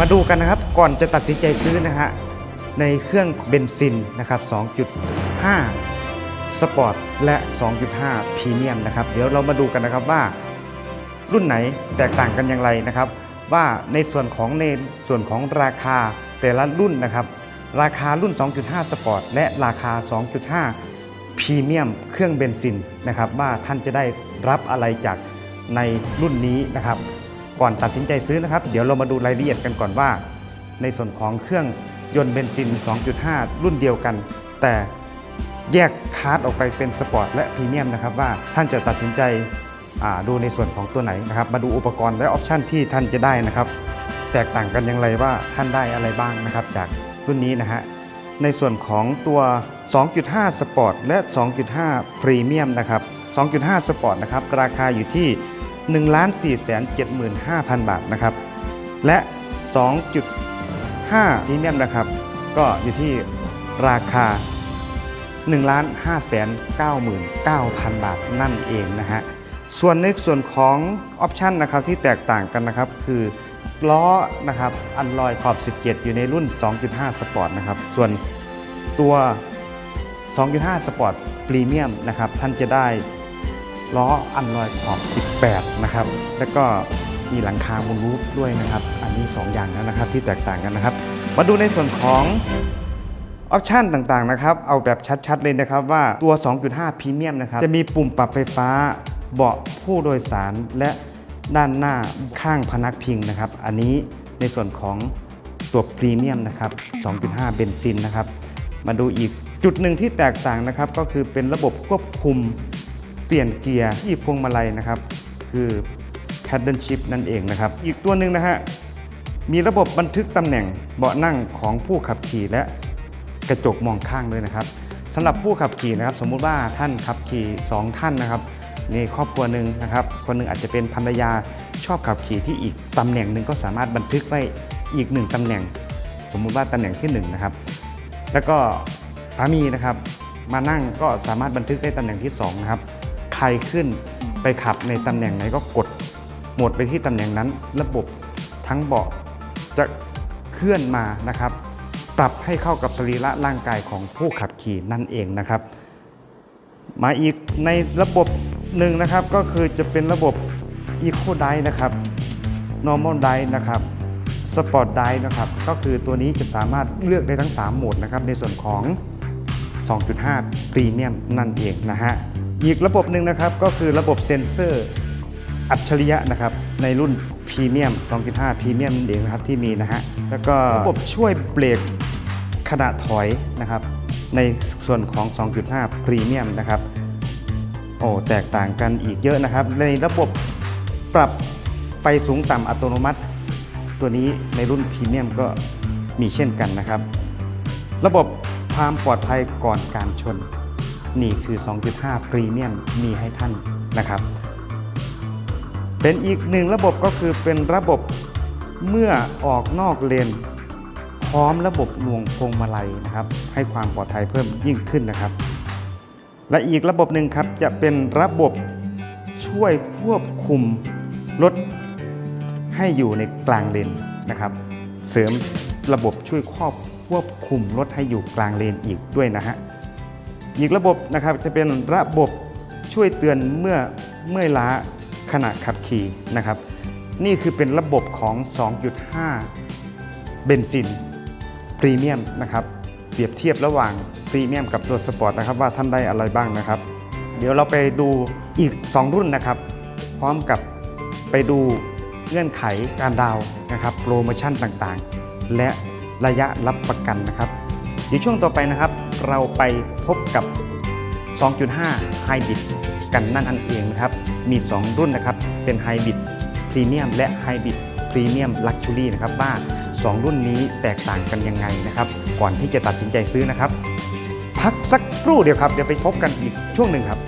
มาดูกันนะครับก่อนจะตัดสินใจซื้อนะฮะในเครื่องเบนซินนะครับ 2.5 สปอร์ตและ 2.5 พรีเมียมนะครับ เดี๋ยวเรามาดูกันนะครับว่ารุ่นไหนแตกต่างกันอย่างไรนะครับ ว่าในส่วนของในส่วนของราคาแต่ละรุ่นนะครับ ราคารุ่น 2.5 สปอร์ตและราคา 2.5 พรีเมียมเครื่องเบนซินนะครับ ว่าท่านจะได้รับอะไรจากในรุ่นนี้นะครับ ก่อนตัดสินใจซื้อนะครับ เดี๋ยวเรามาดูรายละเอียดกันก่อนว่า ในส่วนของเครื่องยนต์เบนซิน 2.5 รุ่นเดียวกัน แต่แยกคาร์ดออกไปเป็นสปอร์ตและพรีเมียมนะครับว่าท่านจะตัดสินใจดูในส่วนของตัวไหนนะครับ มาดูอุปกรณ์และออปชันที่ท่านจะได้นะครับ แตกต่างกันอย่างไรว่าท่านได้อะไรบ้างนะครับ จากรุ่นนี้นะฮะในส่วนของตัว 2.5 สปอร์ตและ 2.5 พรีเมียมนะครับ 2.5 สปอร์ตนะครับ ราคาอยู่ที่ 1 4 7 5 0 0 0 บาทนะครับ และ 2.5พรีเมียมนะครับ ก็อยู่ที่ราคา 1 5 9 9 0 0 0 บาทนั่นเองนะฮะ ส่วนในส่วนของออปชันนะครับที่แตกต่างกันนะครับคือล้อนะครับอันลอยขอบ 17 อยู่ในรุ่น 2.5 สปอร์ตนะครับ ส่วนตัว 2.5 สปอร์ตพรีเมียมนะครับ ท่านจะได้ ล้ออันลอยขอบ 18 นะครับ แล้วก็มีหลังคามูนรูฟด้วยนะครับ อันนี้ 2 อย่างนะครับที่แตกต่างกันนะครับ มาดูในส่วนของออปชันต่างๆนะครับ เอาแบบชัดๆเลยนะครับว่าตัว 2.5 พรีเมียมนะครับ จะมีปุ่มปรับไฟฟ้าเบาะผู้โดยสารและด้านหน้าข้างพนักพิงนะครับ อันนี้ในส่วนของตัวพรีเมียมนะครับ 2.5 เบนซินนะครับ มาดูอีกจุดหนึ่งที่แตกต่างนะครับ ก็คือเป็นระบบควบคุม ปลี่ยนเกียร์ที่พวงมาลัยนะครับ คือ paddle shift นั่นเองนะครับ อีกตัวหนึ่งนะฮะ มีระบบบันทึกตำแหน่งเบาะนั่งของผู้ขับขี่และกระจกมองข้างด้วยนะครับสำหรับผู้ขับขี่นะครับ สมมุติว่าท่านขับขี่ 2 ท่านนะครับในครอบครัวหนึ่งนะครับ คนหนึ่งอาจจะเป็นภรรยาชอบขับขี่ที่อีกตำแหน่งหนึ่งก็สามารถบันทึกไว้อีกหนึ่งตำแหน่ง สมมุติว่าตำแหน่งที่หนึ่งนะครับ แล้วก็สามีนะครับ มานั่งก็สามารถบันทึกได้ตำแหน่งที่สองนะครับ ใครขึ้น ไปขับในตำแหน่งไหนก็กดโหมดไปที่ตำแหน่งนั้น ระบบทั้งเบาะจะเคลื่อนมานะครับ ปรับให้เข้ากับสรีระร่างกายของผู้ขับขี่นั่นเองนะครับ มาอีกในระบบหนึ่งนะครับก็คือจะเป็นระบบ Eco d i นะครับ Normal d i นะครับ Sport d i นะครับ ก็คือตัวนี้จะสามารถเลือกได้ทั้ง 3 โหมดนะครับ ในส่วนของ 2.5พรีเมียมนั่นเองนะฮะ อีกระบบหนึ่งนะครับก็คือระบบเซ็นเซอร์อัจฉริยะนะครับในรุ่นพรีเมียม 2.5 พรีเมียมเองนะครับที่มีนะฮะแล้วก็ระบบช่วยเบรกขณะถอยนะครับในส่วนของ 2.5 พรีเมียมนะครับโอ้แตกต่างกันอีกเยอะนะครับ ในระบบปรับไฟสูงต่ำอัตโนมัติ ตัวนี้ในรุ่นพรีเมียมก็มีเช่นกันนะครับ ระบบความปลอดภัยก่อนการชน นี่คือ 2.5 พรีเมียมมีให้ท่านนะครับ เป็นอีกหนึ่งระบบก็คือเป็นระบบเมื่อออกนอกเลน พร้อมระบบหน่วงพวงมาลัยนะครับ ให้ความปลอดภัยเพิ่มยิ่งขึ้นนะครับ และอีกระบบหนึ่งครับจะเป็นระบบช่วยควบคุมรถให้อยู่ในกลางเลนนะครับ เสริมระบบช่วยควบควบคุมรถให้อยู่กลางเลนอีกด้วยนะฮะ อีกระบบนะครับจะเป็นระบบช่วยเตือนเมื่อเมื่อยล้าขณะขับขี่นะครับ นี่คือเป็นระบบของ 2.5 เบนซินพรีเมียมนะครับเปรียบเทียบระหว่างพรีเมียมกับตัวสปอร์ตนะครับว่าท่านได้อะไรบ้างนะครับ เดี๋ยวเราไปดูอีก 2 รุ่นนะครับ พร้อมกับไปดูเงื่อนไขการดาวน์นะครับโปรโมชั่นต่างๆ และระยะรับประกันนะครับเดี๋ยวช่วงต่อไปนะครับ เราไปพบกับ 2.5 ไฮบริดกันนั่นเองนะครับ มี 2 รุ่นนะครับ เป็นไฮบริดพรีเมียมและไฮบิดพรีเมียมลักชูรี่นะครับว่า 2 รุ่นนี้แตกต่างกันยังไงนะครับ ก่อนที่จะตัดสินใจซื้อนะครับ พักสักครู่เดียวครับ เดี๋ยวไปพบกันอีกช่วงหนึ่งครับ